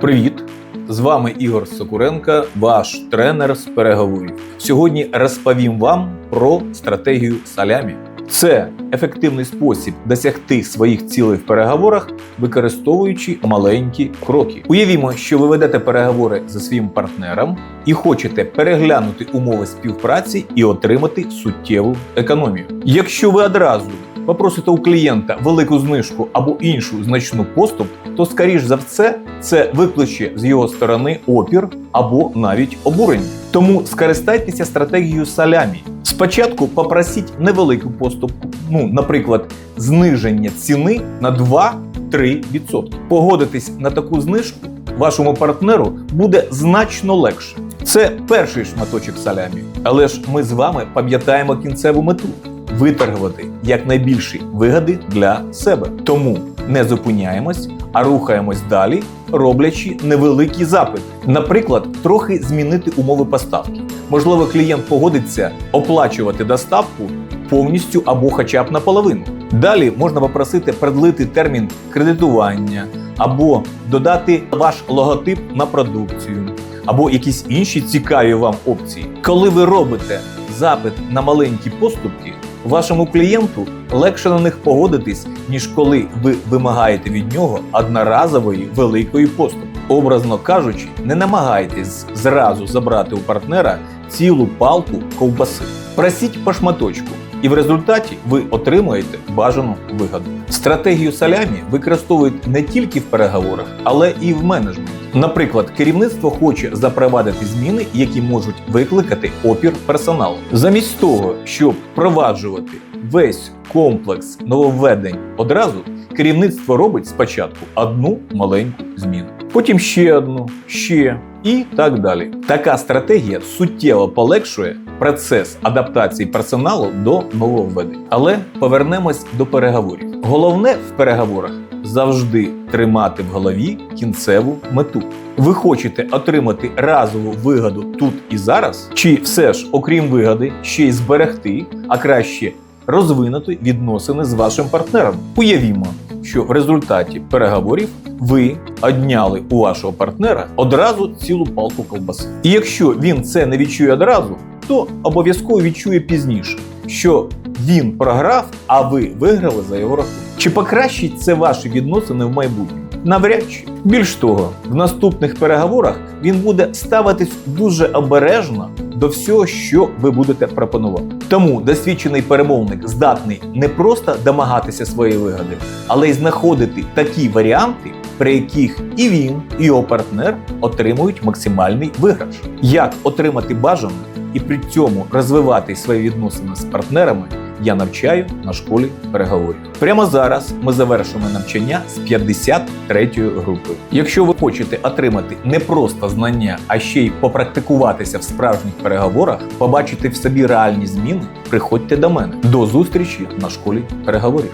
Привіт! З вами Ігор Сокуренко, ваш тренер з переговорів. Сьогодні розповім вам про стратегію салямі. Це ефективний спосіб досягти своїх цілей в переговорах, використовуючи маленькі кроки. Уявімо, що ви ведете переговори зі своїм партнером і хочете переглянути умови співпраці і отримати суттєву економію. Якщо ви одразу попросите у клієнта велику знижку або іншу значну поступ, то скоріш за все це викличе з його сторони опір або навіть обурення. Тому скористайтеся стратегією салямі. Спочатку попросіть невелику поступку, ну, наприклад, зниження ціни на 2-3%. Погодитись на таку знижку вашому партнеру буде значно легше. Це перший шматочок салямі, але ж ми з вами пам'ятаємо кінцеву мету виторгувати якнайбільші вигоди для себе. Тому не зупиняємось, а рухаємось далі, роблячи невеликі запити. Наприклад, трохи змінити умови поставки. Можливо, клієнт погодиться оплачувати доставку повністю або хоча б наполовину. Далі можна попросити продлити термін кредитування або додати ваш логотип на продукцію, або якісь інші цікаві вам опції. Коли ви робите запит на маленькі поступки, вашому клієнту легше на них погодитись, ніж коли ви вимагаєте від нього одноразової великої поступки. Образно кажучи, не намагайтесь зразу забрати у партнера цілу палку ковбаси. Просіть по шматочку, і в результаті ви отримуєте бажану вигоду. Стратегію салямі використовують не тільки в переговорах, але і в менеджменті. Наприклад, керівництво хоче запровадити зміни, які можуть викликати опір персоналу. Замість того, щоб впроваджувати весь комплекс нововведень одразу, керівництво робить спочатку одну маленьку зміну, потім ще одну, ще і так далі. Така стратегія суттєво полегшує процес адаптації персоналу до нововведень. Але повернемось до переговорів. Головне в переговорах завжди тримати в голові кінцеву мету. Ви хочете отримати разову вигоду тут і зараз, чи все ж, окрім вигоди, ще й зберегти, а краще розвинути відносини з вашим партнером. Уявімо, що в результаті переговорів ви одняли у вашого партнера одразу цілу палку ковбаси. І якщо він це не відчує одразу, то обов'язково відчує пізніше, що він програв, а ви виграли за його рахунок. Чи покращить це ваші відносини в майбутньому? Навряд чи. Більш того, в наступних переговорах він буде ставитись дуже обережно до всього, що ви будете пропонувати. Тому досвідчений перемовник здатний не просто домагатися своєї вигоди, але й знаходити такі варіанти, при яких і він, і його партнер отримують максимальний виграш. Як отримати бажане і при цьому розвивати свої відносини з партнерами, я навчаю на школі переговорів. Прямо зараз ми завершимо навчання з 53-ї групи. Якщо ви хочете отримати не просто знання, а ще й попрактикуватися в справжніх переговорах, побачити в собі реальні зміни, приходьте до мене. До зустрічі на школі переговорів.